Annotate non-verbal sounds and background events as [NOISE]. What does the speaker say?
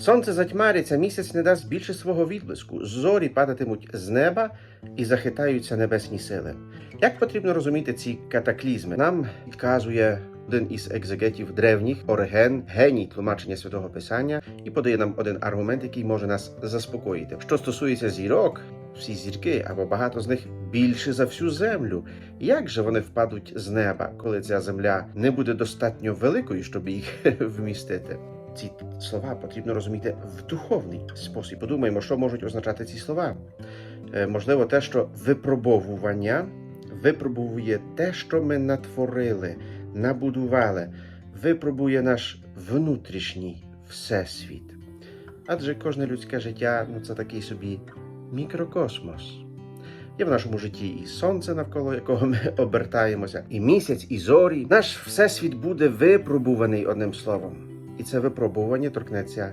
Сонце затьмариться, місяць не дасть більше свого відблиску, зорі падатимуть з неба і захитаються небесні сили. Як потрібно розуміти ці катаклізми? Нам підказує один із екзегетів древніх Ориген, геній тлумачення святого писання, і подає нам один аргумент, який може нас заспокоїти. Що стосується зірок, всі зірки або багато з них більше за всю землю. Як же вони впадуть з неба, коли ця земля не буде достатньо великою, щоб їх [LAUGHS] вмістити? Ці слова потрібно розуміти в духовний спосіб. Подумаємо, що можуть означати ці слова. Е, можливо, те, що випробовування випробує те, що ми натворили, набудували, випробує наш внутрішній всесвіт. Адже кожне людське життя ну, це такий собі мікрокосмос. Є в нашому житті і сонце, навколо якого ми обертаємося, і місяць, і зорі. Наш всесвіт буде випробуваний одним словом. І це випробування торкнеться